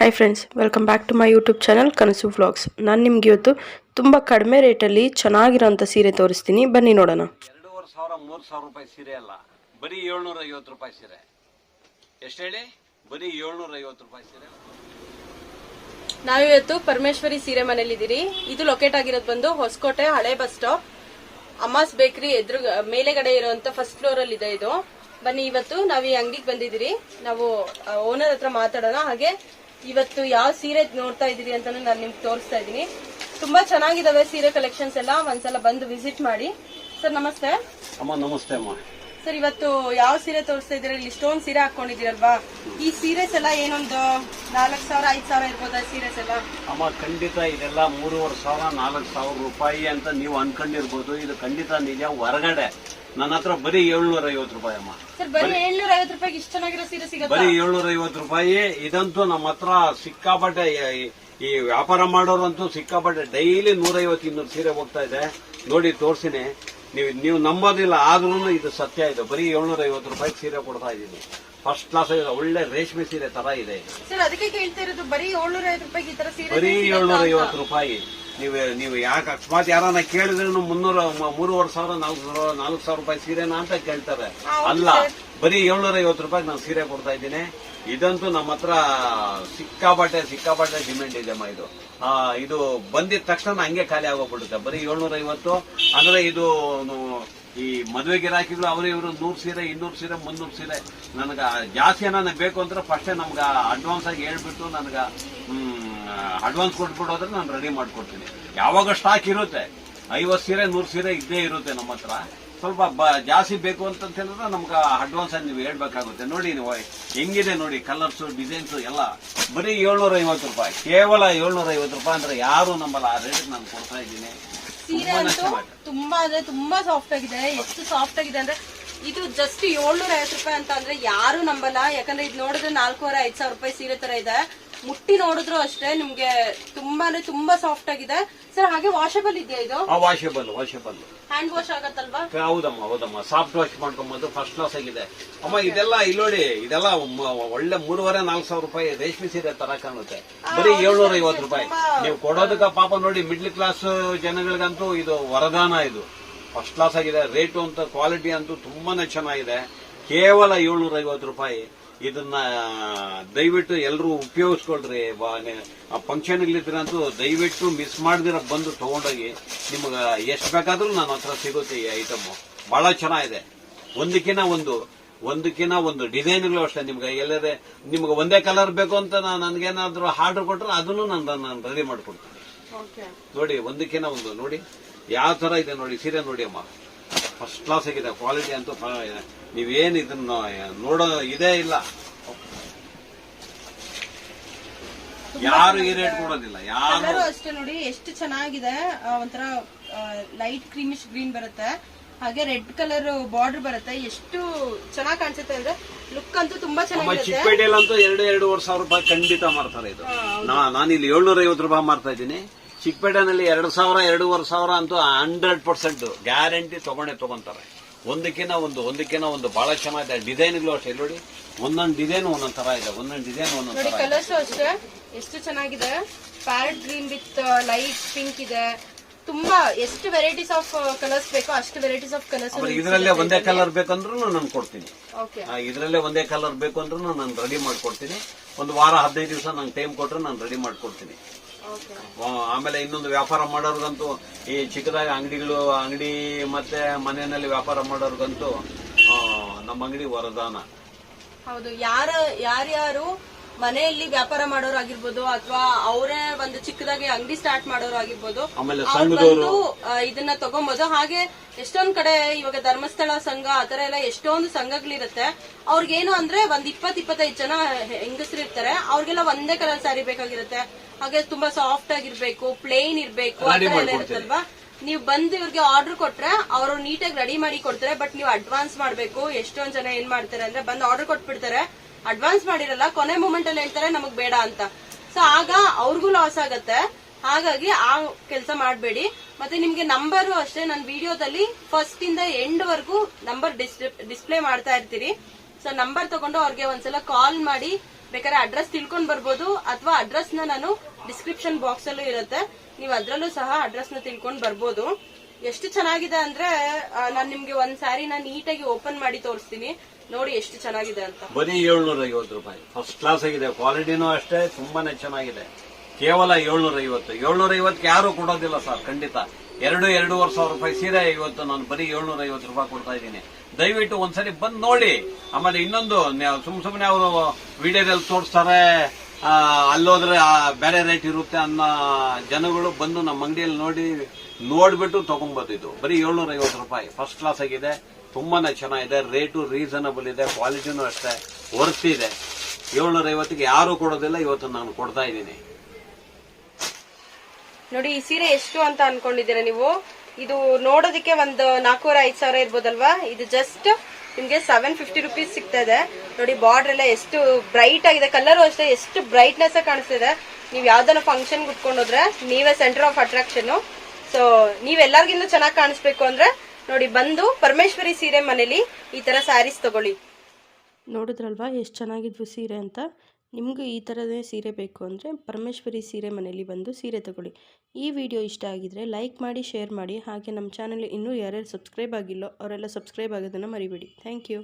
Hi friends welcome back to my YouTube channel Kanasu vlogs ನಾನು ನಿಮ್ಗೆ ಇವತ್ತು ತುಂಬ ಕಡಿಮೆ ರೇಟಲ್ಲಿ ಚೆನ್ನಾಗಿರೋಂಥ ಸೀರೆ ತೋರಿಸ್ತೀನಿ. ಬನ್ನಿ ನೋಡೋಣ. ಎರಡೂವರೆ ಸಾವಿರ ಮೂರು ಸಾವಿರ ರೂಪಾಯಿ ಸೀರೆ ಅಲ್ಲ. ಬರೀ ಏಳ್ನೂರ ಐವತ್ತು ರೂಪಾಯಿ ಸೀರೆ. ಎಷ್ಟು ಹೇಳಿ? ಬರೀ ಏಳ್ನೂರ ಐವತ್ತು ರೂಪಾಯಿ ಸೀರೆ. ನಾವಿವತ್ತು ಪರಮೇಶ್ವರಿ ಸೀರೆ ಮನೇಲಿದ್ದೀರಿ ಇದು ಲೊಕೇಟ್ ಆಗಿರೋದು ಬಂದು ಹೊಸಕೋಟೆ ಹಳೆ ಬಸ್ ಸ್ಟಾಪ್. ಅಮ್ಮಾಸ್ ಬೇಕರಿ ಎದುರು ಮೇಲೆಗಡೆ ಇರುವಂತ ಫಸ್ಟ್ ಫ್ಲೋರ್ ಅಲ್ಲಿ ಇದೆ ಇದು. ಬನ್ನಿ ಇವತ್ತು ನಾವು ಈ ಅಂಗಡಿಗೆ ಬಂದಿದ್ದೀರಿ. ನಾವು ಓನರ್ ಹತ್ರ ಮಾತಾಡೋಣ. ಹಾಗೆ ಇವತ್ತು ಯಾವ ಸೀರೆ ನೋಡ್ತಾ ಇದ್ದೀರಿ ಅಂತ ನಾನು ನಿಮ್ಗೆ ತೋರಿಸ್ತಾ ಇದ್ದೀನಿ. ತುಂಬಾ ಚೆನ್ನಾಗಿದಾವೆ ಸೀರೆ ಕಲೆಕ್ಷನ್ಸ್ ಎಲ್ಲ ಒಂದ್ಸಲ ಬಂದು ವಿಸಿಟ್ ಮಾಡಿ. ಸರ್ ನಮಸ್ತೆ. ಅಮ್ಮ ನಮಸ್ತೆ ಅಮ್ಮ. ಸರ್ ಇವತ್ತು ಯಾವ ಸೀರೆ ತೋರಿಸ್ತಾ ಇದ್ದೀರಾ? ಇಲ್ಲಿ ಸ್ಟೋನ್ ಸೀರೆ ಹಾಕೊಂಡಿದ್ದೀರಲ್ವಾ? ಈ ಸೀರೆಸ್ ಎಲ್ಲ ಏನೊಂದು ನಾಲ್ಕು ಸಾವಿರ ಐದು ಸಾವಿರ ಇರ್ಬೋದಾ ಸೀರೆಸ್ ಎಲ್ಲ? ಅಮ್ಮ ಖಂಡಿತ ಇದೆಲ್ಲ ಮೂರುವರೆ ಸಾವಿರ ನಾಲ್ಕು ಸಾವಿರ ರೂಪಾಯಿ ಅಂತ ನೀವು ಅನ್ಕೊಂಡಿರ್ಬೋದು. ಇದು ಖಂಡಿತ ನಿಜ ಹೊರಗಡೆ. ನನ್ನ ಹತ್ರ ಬರೀ ಏಳ್ನೂರ ಐವತ್ತು ರೂಪಾಯಿ ಅಮ್ಮ. ಸರ್ ಬರೀ ಏಳ್ನೂರ ಐವತ್ತು ರೂಪಾಯಿಗೆ ಇಷ್ಟು ಚೆನ್ನಾಗಿರೋ ಸೀರೆ ಸಿಗತ್ತಾ? ಬರೀ ಏಳ್ನೂರ ಐವತ್ತು ರೂಪಾಯಿ. ಇದಂತೂ ನಮ್ಮ ಹತ್ರ ಸಿಕ್ಕಾಪಟ್ಟೆ ಈ- ಈ ವ್ಯಾಪಾರ ಮಾಡೋರಂತೂ ಸಿಕ್ಕಾಪಟ್ಟೆ ಡೈಲಿ ನೂರೈವತ್ತು ಇನ್ನೂರು ಸೀರೆ ಹೋಗ್ತಾ ಇದೆ. ನೋಡಿ ತೋರ್ಸಿನಿ. ನೀವು ನೀವು ನಂಬೋದಿಲ್ಲ ಆದ್ರೂ ಇದು ಸತ್ಯ ಇದೆ. ಬರೀ ಏಳ್ನೂರ ಐವತ್ತು ರೂಪಾಯಿ ಸೀರೆ ಕೊಡ್ತಾ ಇದ್ದೀನಿ. ಫಸ್ಟ್ ಕ್ಲಾಸ್ ಇದೆ. ಒಳ್ಳೆ ರೇಷ್ಮೆ ಸೀರೆ ತರ ಇದೆ ಇದು. ಸರ್ ಅದಕ್ಕೆ ಕೇಳ್ತಾ ಇರೋದು ಬರೀ ಏಳ್ನೂರ ಐವತ್ತು ರೂಪಾಯಿಗೆ ಈ ತರ ಸೀರೆ ಬರೀ ಏಳ್ನೂರ ಐವತ್ತು ರೂಪಾಯಿ. ನೀವು ನೀವು ಯಾಕೆ ಅಕಸ್ಮಾತ್ ಯಾರನ್ನ ಕೇಳಿದ್ರು ಮುನ್ನೂರ ಮೂರುವರೆ ಸಾವಿರ ನಾಲ್ಕು ಸಾವಿರ ನಾಲ್ಕು ಸಾವಿರ ರೂಪಾಯಿ ಸೀರೆನಾ ಅಂತ ಕೇಳ್ತಾರೆ. ಅಲ್ಲ ಬರೀ ಏಳ್ನೂರ ಐವತ್ತು ರೂಪಾಯಿ ನಾನು ಸೀರೆ ಕೊಡ್ತಾ ಇದ್ದೀನಿ. ಇದಂತೂ ನಮ್ಮ ಹತ್ರ ಸಿಕ್ಕಾಪಟ್ಟೆ ಸಿಕ್ಕಾಪಟ್ಟೆ ಡಿಮ್ಯಾಂಡ್ ಇದೆ ಅಮ್ಮ ಇದು. ಇದು ಬಂದಿದ ತಕ್ಷಣ ಹಂಗೆ ಖಾಲಿ ಆಗೋಗ್ಬಿಡುತ್ತೆ. ಬರೀ ಏಳ್ನೂರ ಐವತ್ತು. ಅಂದ್ರೆ ಇದು ಈ ಮದುವೆ ಗಿರಾಕಿಗಳು ಅವರು ಇವರು ನೂರು ಸೀರೆ ಇನ್ನೂರು ಸೀರೆ ಮುನ್ನೂರು ಸೀರೆ. ನನಗೆ ಜಾಸ್ತಿ ಏನಾನ ಬೇಕು ಅಂದ್ರೆ ಫಸ್ಟೇ ನಮ್ಗೆ ಅಡ್ವಾನ್ಸ್ ಆಗಿ ಹೇಳ್ಬಿಟ್ಟು ನನಗೆ ಅಡ್ವಾನ್ಸ್ ಕೊಟ್ಬಿಡೋದ್ರೆ ನಾನು ರೆಡಿ ಮಾಡ್ಕೊಡ್ತೀನಿ. ಯಾವಾಗ ಸ್ಟಾಕ್ ಇರುತ್ತೆ? ಐವತ್ತು ಸೀರೆ ನೂರು ಸೀರೆ ಇದ್ದೇ ಇರುತ್ತೆ ನಮ್ಮ ಹತ್ರ. ಸ್ವಲ್ಪ ಬ- ಜಾಸ್ತಿ ಬೇಕು ಅಂತ ಹೇಳಿದ್ರೆ ನಮ್ಗೆ ಅಡ್ವಾನ್ಸ್ ಆಗಿ ನೀವು ಹೇಳ್ಬೇಕಾಗುತ್ತೆ. ನೋಡಿ ನೀವು ಹೆಂಗಿದೆ ನೋಡಿ ಕಲರ್ಸ್ ಡಿಸೈನ್ಸ್ ಎಲ್ಲ. ಬರೀ ಏಳ್ನೂರ ಐವತ್ತು ರೂಪಾಯಿ. ಕೇವಲ ಏಳ್ನೂರ ಐವತ್ತು ರೂಪಾಯಿ ಅಂದ್ರೆ ಯಾರು ನಂಬಲ್ಲ ಆ ರೇಟ್ ನಾನು ಕೊಡ್ತಾ ಇದ್ದೀನಿ. ತುಂಬಾ ಅಂದ್ರೆ ತುಂಬಾ ಸಾಫ್ಟ್ ಆಗಿದೆ. ಎಷ್ಟು ಸಾಫ್ಟ್ ಆಗಿದೆ ಅಂದ್ರೆ ಇದು ಜಸ್ಟ್ ಏಳ್ನೂರ ಐವತ್ತು ರೂಪಾಯಿ ಅಂತ ಅಂದ್ರೆ ಯಾರು ನಂಬಲ್ಲ. ಯಾಕಂದ್ರೆ ಇದು ನೋಡಿದ್ರೆ ನಾಲ್ಕೂವರೆ ಐದ್ ಸಾವಿರ ರೂಪಾಯಿ ಸೀರೆ ತರ ಇದೆ. ಮುಟ್ಟಿ ನೋಡಿದ್ರು ಅಷ್ಟೇ ನಿಮ್ಗೆ ತುಂಬಾನೇ ತುಂಬಾ ಸಾಫ್ಟ್ ಆಗಿದೆ. ಸರ್ ಹಾಗೆ ವಾಷಬಲ್ ಇದೆಯಾ ಇದು? ಆ ವಾಷಬಲ್ ವಾಷಬಲ್ ಹ್ಯಾಂಡ್ ವಾಶ್ ಆಗತ್ತಲ್ವಾ? ಹೌದಮ್ಮ ಹೌದಮ್ಮ. ಸಾಫ್ಟ್ ವಾಶ್ ಮಾಡ್ಕೊಂಬಂದು ಫಸ್ಟ್ ಕ್ಲಾಸ್ ಆಗಿದೆ. ಅಮ್ಮ ಇದೆಲ್ಲ ಇಲ್ಲಿ ನೋಡಿ ಇದೆಲ್ಲ ಮ- ಒಳ್ಳೆ ಮೂರುವರೆ ನಾಲ್ಕು ಸಾವಿರ ರೂಪಾಯಿ ರೇಷ್ಮೆ ಸೀರೆ ತರ ಕಾಣುತ್ತೆ. ಬರೀ ಏಳ್ನೂರ ಐವತ್ತು ರೂಪಾಯಿ. ನೀವು ಕೊಡೋದಕ್ಕ ಪಾಪ ನೋಡಿ ಮಿಡ್ಲ್ ಕ್ಲಾಸ್ ಜನಗಳಿಗಂತೂ ಇದು ವರದಾನ ಇದು. ಫಸ್ಟ್ ಕ್ಲಾಸ್ ಆಗಿದೆ. ರೇಟು ಅಂತ ಕ್ವಾಲಿಟಿ ಅಂತೂ ತುಂಬಾನೇ ಚೆನ್ನಾಗಿದೆ. ಕೇವಲ ಏಳ್ನೂರ ಐವತ್ತು ರೂಪಾಯಿ. ಇದನ್ನ ದಯವಿಟ್ಟು ಎಲ್ಲರೂ ಉಪಯೋಗಿಸ್ಕೊಳ್ರಿ. ಫಂಕ್ಷನ್ಗಳಿದ್ರಂತೂ ದಯವಿಟ್ಟು ಮಿಸ್ ಮಾಡದಿರ ಬಂದು ತಗೊಂಡೋಗಿ ನಿಮ್ಗೆ ಎಷ್ಟು ಬೇಕಾದ್ರೂ ನನ್ನ ಹತ್ರ ಸಿಗುತ್ತೆ ಈ ಐಟಮ್ ಬಹಳ ಚೆನ್ನಾಗಿದೆ. ಒಂದಕ್ಕಿಂತ ಒಂದು ಒಂದಕ್ಕಿಂತ ಒಂದು ಡಿಸೈನ್ಗಳು ಅಷ್ಟೇ ನಿಮ್ಗೆ. ಎಲ್ಲದೇ ನಿಮ್ಗೆ ಒಂದೇ ಕಲರ್ ಬೇಕು ಅಂತ ನಾನು ನನಗೇನಾದರೂ ಆರ್ಡರ್ ಕೊಟ್ಟರೆ ಅದನ್ನು ನಾನು ನಾನು ರೆಡಿ ಮಾಡ್ಕೊಡ್ತೀನಿ. ಓಕೆ ನೋಡಿ ಒಂದಕ್ಕಿಂತ ಒಂದು ನೋಡಿ. ಯಾವ ತರ ಇದೆ ನೋಡಿ ಸೀರೆ ನೋಡಿ ಅಮ್ಮ. ಫಸ್ಟ್ ಕ್ಲಾಸ್ ಆಗಿದೆ ಕ್ವಾಲಿಟಿ ಅಂತೂ ನೀವೇನು ಇದನ್ನ ನೋಡೋ ಇದೇ ಇಲ್ಲ. ಯಾರು ಈ ರೇಟ್ ಕೊಡೋದಿಲ್ಲ ಯಾರು ಅಷ್ಟೇ ನೋಡಿ ಎಷ್ಟು ಚೆನ್ನಾಗಿದೆ ಆ, ಒಂಥರ ಲೈಟ್ ಕ್ರೀಮಿಶ್ ಗ್ರೀನ್ ಬರುತ್ತೆ. ಹಾಗೆ ರೆಡ್ ಕಲರ್ ಬಾರ್ಡರ್ ಬರುತ್ತೆ. ಎಷ್ಟು ಚೆನ್ನಾಗಿ ಕಾಣಿಸುತ್ತೆ ಅಂದ್ರೆ ಲುಕ್ ಅಂತೂ ತುಂಬಾ ಚೆನ್ನಾಗಿ ಚಿಕ್ಕಪೇಟೆಯಲ್ಲಿ ಚಿಕ್ಕಪೇಟೆಯಲ್ಲಂತೂ ಎರಡು ಎರಡೂವರೆ ಸಾವಿರ ರೂಪಾಯಿ ಖಂಡಿತ ಮಾರ್ತಾರೆ ಇದು. ನಾನು ಇಲ್ಲಿ ಏಳ್ನೂರ ಐವತ್ತು ರೂಪಾಯಿ ಮಾರ್ತಾ ಇದ್ದೀನಿ. ಚಿಕ್ಕಪೇಟೆನಲ್ಲಿ ಎರಡು ಸಾವಿರ ಎರಡೂವರೆ ಸಾವಿರ ಅಂತೂ ಹಂಡ್ರೆಡ್ ಪರ್ಸೆಂಟ್ ಗ್ಯಾರಂಟಿ ತೊಗೊಂಡೆ ತಗೊಂತಾರೆ. ಒಂದಕ್ಕಿಂತ ಒಂದು ಒಂದಕ್ಕಿಂತ ಒಂದು ಬಹಳ ಚೆನ್ನಾಗಿದೆ ಡಿಸೈನ್ಗಳು ಅಷ್ಟೇ ನೋಡಿ. ಒಂದೊಂದು ಡಿಸೈನ್ ಒಂದೊಂದ್ ತರ ಇದೆ. ಒಂದೊಂದು ಡಿಸೈನ್ ಒಂದೊಂದ್ ನೋಡಿ ಕಲರ್ಸ್ ಅಷ್ಟೇ. ಎಷ್ಟು ಚೆನ್ನಾಗಿದೆ. Parrot green with light pink ಇದೆ. ತುಂಬಾ ಎಷ್ಟು ವೆರೈಟೀಸ್ ಆಫ್ ಕಲರ್ಸ್ ಬೇಕೋ ಅಷ್ಟು ವೆರೈಟೀಸ್ ಆಫ್ ಕಲರ್ಸ್ ಆಮೇಲೆ ಇದರಲ್ಲೇ ಒಂದೇ ಕಲರ್ ಬೇಕಂದ್ರೂ ನಾನು ಕೊಡ್ತೀನಿ. ಓಕೆ ಆ, ಇದರಲ್ಲೇ ಒಂದೇ ಕಲರ್ ಬೇಕು ಅಂದ್ರೂ ನಾನು ರೆಡಿ ಮಾಡ್ಕೊಡ್ತೀನಿ. ಒಂದು ವಾರ ಹದಿನೈದು ದಿವಸ ನಂಗೆ ಟೈಮ್ ಕೊಟ್ಟರೆ ನಾನು ರೆಡಿ ಮಾಡ್ಕೊಡ್ತೀನಿ. ಆಮೇಲೆ ಇನ್ನೊಂದು ವ್ಯಾಪಾರ ಮಾಡೋರ್ಗಂತೂ ಈ ಚಿಕ್ಕದಾಗಿ ಅಂಗಡಿಗಳು ಅಂಗಡಿ ಮತ್ತೆ ಮನೆಯಲ್ಲಿ ವ್ಯಾಪಾರ ಮಾಡೋರ್ಗಂತೂ ನಮ್ಮ ಅಂಗಡಿ ವರದಾನ. ಹೌದು ಯಾರ ಯಾರ್ಯಾರು ಮನೆಯಲ್ಲಿ ವ್ಯಾಪಾರ ಮಾಡೋರು ಆಗಿರ್ಬೋದು ಅಥವಾ ಅವರೇ ಒಂದು ಚಿಕ್ಕದಾಗಿ ಅಂಗಡಿ ಸ್ಟಾರ್ಟ್ ಮಾಡೋರು ಆಗಿರ್ಬೋದು ಬಂದು ಇದನ್ನ ತಗೊಂಬೋದು. ಹಾಗೆ ಎಷ್ಟೊಂದ್ ಕಡೆ ಇವಾಗ ಧರ್ಮಸ್ಥಳ ಸಂಘ ಆತರ ಎಲ್ಲ ಎಷ್ಟೊಂದು ಸಂಘಗಳಿರುತ್ತೆ. ಅವ್ರಿಗೇನು ಅಂದ್ರೆ ಒಂದ್ ಇಪ್ಪತ್ ಇಪ್ಪತ್ತೈದು ಜನ ಹೆಂಗಸರಿರ್ತಾರೆ ಅವ್ರಿಗೆಲ್ಲ ಒಂದೇ ಕಲರ್ ಸ್ಯಾರಿ ಬೇಕಾಗಿರುತ್ತೆ. ಹಾಗೆ ತುಂಬಾ ಸಾಫ್ಟ್ ಆಗಿರ್ಬೇಕು ಪ್ಲೇನ್ ಇರ್ಬೇಕು ಇರುತ್ತಲ್ವಾ? ನೀವು ಬಂದು ಇವ್ರಿಗೆ ಆರ್ಡರ್ ಕೊಟ್ರೆ ಅವರು ನೀಟಾಗಿ ರೆಡಿ ಮಾಡಿ ಕೊಡ್ತಾರೆ ಬಟ್ ನೀವು ಅಡ್ವಾನ್ಸ್ ಮಾಡ್ಬೇಕು ಎಷ್ಟೊಂದ್ ಜನ ಏನ್ ಮಾಡ್ತಾರೆ ಅಂದ್ರೆ ಬಂದು ಆರ್ಡರ್ ಕೊಟ್ಬಿಡ್ತಾರೆ. ಅಡ್ವಾನ್ಸ್ ಮಾಡಿರಲ್ಲ ಕೊನೆ ಮೂಮೆಂಟ್ ಅಲ್ಲಿ ಹೇಳ್ತಾರೆ ನಮಗ್ ಬೇಡ ಅಂತ. ಸೊ ಆಗ ಅವ್ರಿಗೂ ಲಾಸ್ ಆಗತ್ತೆ. ಹಾಗಾಗಿ ಆ ಕೆಲಸ ಮಾಡಬೇಡಿ. ಮತ್ತೆ ನಿಮ್ಗೆ ನಂಬರ್ ಅಷ್ಟೇ ನನ್ನ ವಿಡಿಯೋದಲ್ಲಿ ಫಸ್ಟ್ ಇಂದ ಎಂಡ್ ವರ್ಗೂ ನಂಬರ್ ಡಿಸ್ಪ್ಲೇ ಮಾಡ್ತಾ ಇರ್ತೀರಿ. ಸೊ ನಂಬರ್ ತಗೊಂಡು ಅವ್ರಿಗೆ ಒಂದ್ಸಲ ಕಾಲ್ ಮಾಡಿ ಬೇಕಾದ್ರೆ ಅಡ್ರೆಸ್ ತಿಳ್ಕೊಂಡ್ ಬರ್ಬೋದು ಅಥವಾ ಅಡ್ರೆಸ್ ನಾನು ಡಿಸ್ಕ್ರಿಪ್ಷನ್ ಬಾಕ್ಸ್ ಅಲ್ಲೂ ಇರುತ್ತೆ. ನೀವು ಅದ್ರಲ್ಲೂ ಸಹ ಅಡ್ರೆಸ್ನ ತಿಳ್ಕೊಂಡ್ ಬರ್ಬೋದು. ಎಷ್ಟು ಚೆನ್ನಾಗಿದೆ ಅಂದ್ರೆ ನಾನು ನಿಮ್ಗೆ ಒಂದ್ ನಾನು ನೀಟಾಗಿ ಓಪನ್ ಮಾಡಿ ತೋರಿಸ್ತೀನಿ. ನೋಡಿ ಎಷ್ಟು ಚೆನ್ನಾಗಿದೆ ಅಂತ. ಬರೀ ಏಳ್ನೂರ ಐವತ್ತು ರೂಪಾಯಿ. ಫಸ್ಟ್ ಕ್ಲಾಸ್ ಆಗಿದೆ. ಕ್ವಾಲಿಟಿನೂ ಅಷ್ಟೇ, ತುಂಬಾನೇ ಚೆನ್ನಾಗಿದೆ. ಕೇವಲ ಏಳ್ನೂರ ಐವತ್ತು ಏಳ್ನೂರ ಐವತ್ತು ಯಾರು ಕೊಡೋದಿಲ್ಲ ಸರ್, ಖಂಡಿತ. ಎರಡು ಎರಡೂವರೆ ಸಾವಿರ ರೂಪಾಯಿ ಸೀರೆ ಇವತ್ತು ನಾನು ಬರೀ ಏಳ್ನೂರ ಐವತ್ತು ರೂಪಾಯಿ ಕೊಡ್ತಾ ಇದ್ದೀನಿ. ದಯವಿಟ್ಟು ಒಂದ್ಸರಿ ಬಂದ್ ನೋಡಿ. ಆಮೇಲೆ ಇನ್ನೊಂದು ಸುಮ್ ಸುಮ್ಮನೆ ಅವರು ವಿಡಿಯೋದಲ್ಲಿ ತೋರಿಸ್ತಾರೆ ಅಲ್ಲೋದ್ರೆ ಬೇರೆ ರೇಟ್ ಇರುತ್ತೆ ಅನ್ನೋ ಜನಗಳು ಬಂದು ನಮ್ಮ ಅಂಗಡಿಯಲ್ಲಿ ನೋಡಿ, ನೋಡ್ಬಿಟ್ಟು ತಗೊಂಬೋದು ಇದು. ಬರೀ ಏಳ್ನೂರ ಐವತ್ತು ರೂಪಾಯಿ. ಫಸ್ಟ್ ಕ್ಲಾಸ್ ಆಗಿದೆ, ತುಂಬಾನೇ ಚೆನ್ನಾಗಿದೆ ರೇಟು ರೀಸನಬಲ್ ಇದೆ ಕ್ವಾಲಿಟಿನೂ ಅಷ್ಟೇ ವರ್ತ್ ಇದೆ. ಏಳ್ನೂರ ಐವತ್ತಿಗೆ ಯಾರು ಕೊಡೋದಿಲ್ಲ, ಇವತ್ತು ನಾನು ಕೊಡ್ತಾ ಇದ್ದೀನಿ. ನೋಡಿ, ಈ ಸೀರೆ ಎಷ್ಟು ಅಂತ ಅನ್ಕೊಂಡಿದ್ದೀರಾ ನೀವು? ಇದು ನೋಡೋದಕ್ಕೆ ಒಂದು ನಾಲ್ಕೂವರೆ, ಐದು ಸಾವಿರ ಇರ್ಬೋದಲ್ವಾ? ಇದು ಜಸ್ಟ್ ನಿಮ್ಗೆ ಸೆವೆನ್ ಫಿಫ್ಟಿ ರುಪೀಸ್ ಇದೆ ನೋಡಿ ಬಾರ್ಡರ್ ಎಲ್ಲ ಎಷ್ಟು ಬ್ರೈಟ್ ಆಗಿದೆ. ಕಲರ್ ಅಷ್ಟೇ, ಎಷ್ಟು ಬ್ರೈಟ್ನೆಸ್ ಕಾಣಿಸ್ತಿದೆ. ನೀವು ಯಾವ್ದಾನ ಫಂಕ್ಷನ್ ಉಟ್ಕೊಂಡೋದ್ರೆ ನೀವೇ ಸೆಂಟರ್ ಆಫ್ ಅಟ್ರಾಕ್ಷನ್ ಸೊ ನೀವೆಲ್ಲರಿಗಿಂತ ಚೆನ್ನಾಗಿ ಕಾಣಿಸ್ಬೇಕು ಅಂದ್ರೆ, ನೋಡಿ, ಬಂದು ಪರಮೇಶ್ವರಿ ಸೀರೆ ಮನೇಲಿ ಈ ತರ ಸ್ಯಾರೀಸ್ ತಗೊಳ್ಳಿ. ನೋಡಿದ್ರಲ್ವಾ, ಎಷ್ಟು ಚೆನ್ನಾಗಿದ್ವು ಸೀರೆ ಅಂತ? ನಿಮಗೂ ಈ ಥರದೇ ಸೀರೆ ಬೇಕು ಅಂದರೆ ಪರಮೇಶ್ವರಿ ಸೀರೆ ಮನೆಯಲ್ಲಿ ಬಂದು ಸೀರೆ ತಗೊಳ್ಳಿ. ಈ ವಿಡಿಯೋ ಇಷ್ಟ ಆಗಿದರೆ ಲೈಕ್ ಮಾಡಿ, ಶೇರ್ ಮಾಡಿ ಹಾಗೆ ನಮ್ಮ ಚಾನಲ್ ಇನ್ನೂ ಯಾರ್ಯಾರು ಸಬ್ಸ್ಕ್ರೈಬ್ ಆಗಿಲ್ಲೋ ಅವರೆಲ್ಲ ಸಬ್ಸ್ಕ್ರೈಬ್ ಆಗೋದನ್ನು ಮರಿಬೇಡಿ. Thank you.